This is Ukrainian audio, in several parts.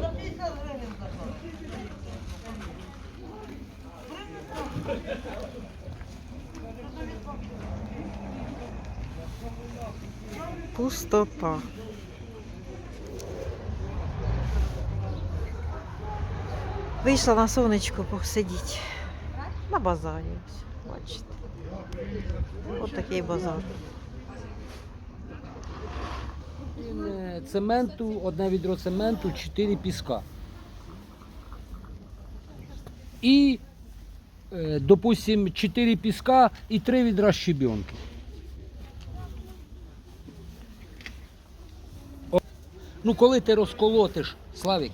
За 50 гривень. Пустота. Вийшла на сонечко посидіти. На базарі. Бачите. Ось такий базар. Е, Цементу, одне відро цементу, 4 піска. І, е, допустим, 4 піска і 3 відра щебенки. Ну, коли ти розколотиш, Славік,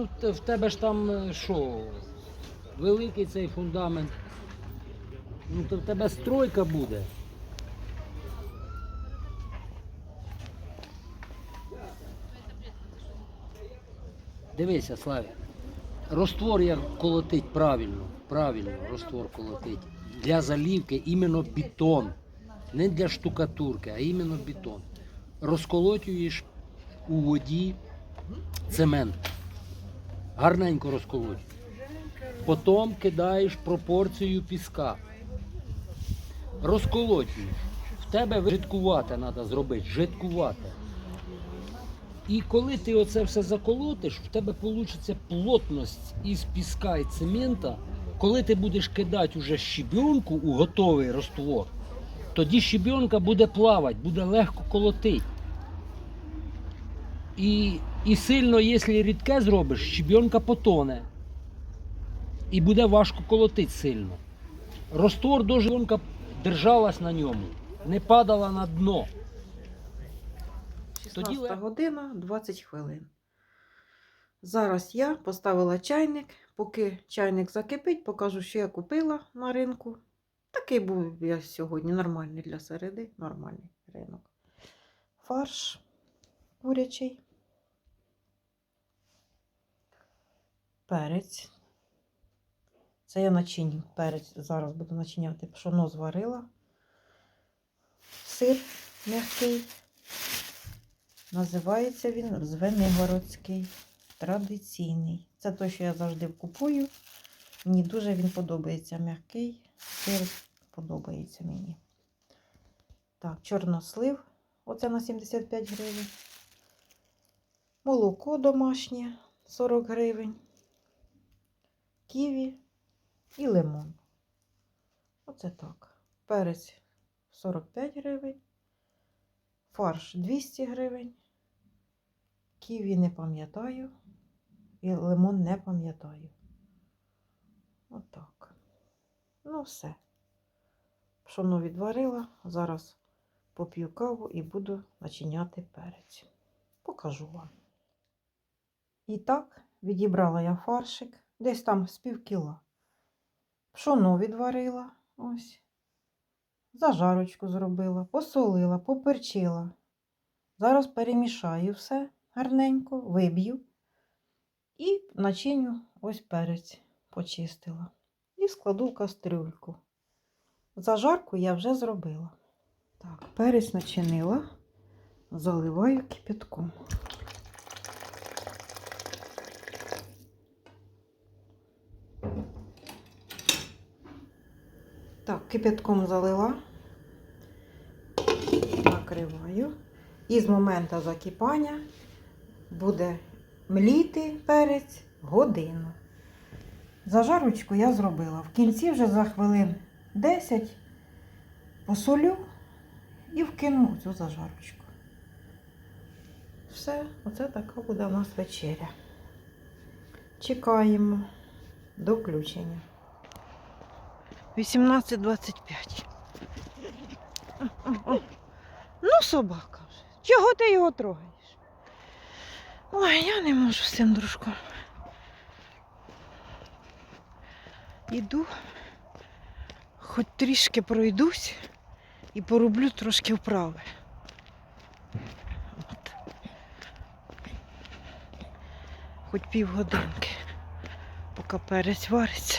ну в тебе ж там е, що, великий цей фундамент. Ну, то в тебе стройка буде. Дивися, Славі. Роствор як колотить правильно, правильно роствор колотить. Для залівки іменно бетон. Не для штукатурки, а іменно бетон. Розколотюєш у воді цемент. Гарненько розколоть. Потім кидаєш пропорцію піска. Розколотюєш. В тебе жидкувати треба зробити, жидкувати. І коли ти оце все заколотиш, в тебе вийде плотність із піска і цемента. Коли ти будеш кидати уже щебенку у готовий роствор, тоді щебенка буде плавати, буде легко колотити. І, і сильно, якщо рідке зробиш, щебенка потоне. І буде важко колотити сильно. Роствор до щебенка держалась на ньому, не падала на дно. 16 ле- година 20 хвилин. Зараз я поставила чайник. Поки чайник закипить, покажу, що я купила на ринку. Такий був я сьогодні нормальний для середи, нормальний ринок. Фарш курячий. Перець. Це я начиню. Перець зараз буду начиняти. Пшоно зварила. Сир м'який. Називається він Звенигородський, традиційний. Це той, що я завжди купую. Мені дуже він подобається. М'який сир подобається мені. Так, чорнослив. Оце на 75 гривень. Молоко домашнє 40 гривень. Ківі і лимон. Оце так. Перець 45 гривень. Фарш 200 гривень. Ківі не пам'ятаю. І лимон не пам'ятаю. Отак. Ну, все. Пшоно відварила. Зараз поп'ю каву і буду начиняти перець. Покажу вам. І так, відібрала я фаршик. Десь там з пів кіла. Пшоно відварила. Ось. Зажарочку зробила, посолила, поперчила. Зараз перемішаю все гарненько, виб'ю і начиню ось перець почистила. І складу в кастрюльку. Зажарку я вже зробила. Так, перець начинила, заливаю кипятком. Кипятком залила, накриваю. І з моменту закипання буде мліти перець годину. Зажарочку я зробила. В кінці вже за хвилин 10 посолю і вкину цю зажарочку. Все, оце така буде у нас вечеря. Чекаємо до включення. 18.25. Ну, собака вже. Чого ти його трогаєш? Ой, я не можу з цим дружком. Іду, Хоч трішки пройдусь і пороблю трошки вправи. От. Хоч півгодинки, поки перець вариться.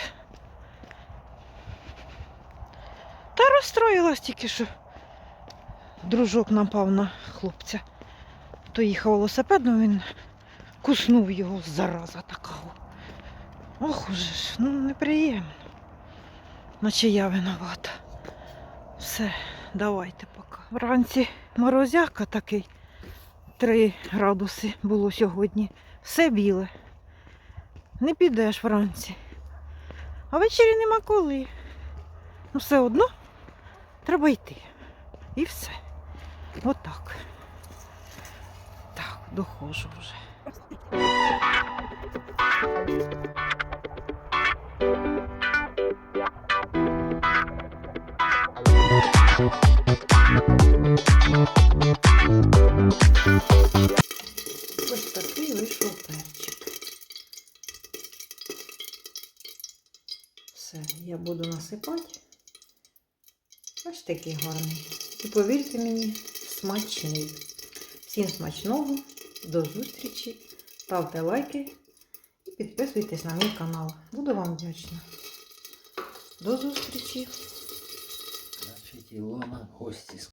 Розстроїлась тільки, що дружок напав на хлопця. То їхав велосипедом, він куснув його зараза такого. Ох уже ж, ну неприємно. Наче я виновата. Все, давайте поки. Вранці морозяка такий. 3 градуси було сьогодні. Все біле. Не підеш вранці. А ввечері нема коли. Ну, все одно треба йти. І все. Отак. Так, доходжу вже. Ось такий вийшов перчик. Все, я буду насипати. Ось такий гарний. І повірте мені, смачний. Всім смачного, до зустрічі. Ставте лайки і підписуйтесь на мій канал. Буду вам вдячна. До зустрічі! Значить, Ілона гості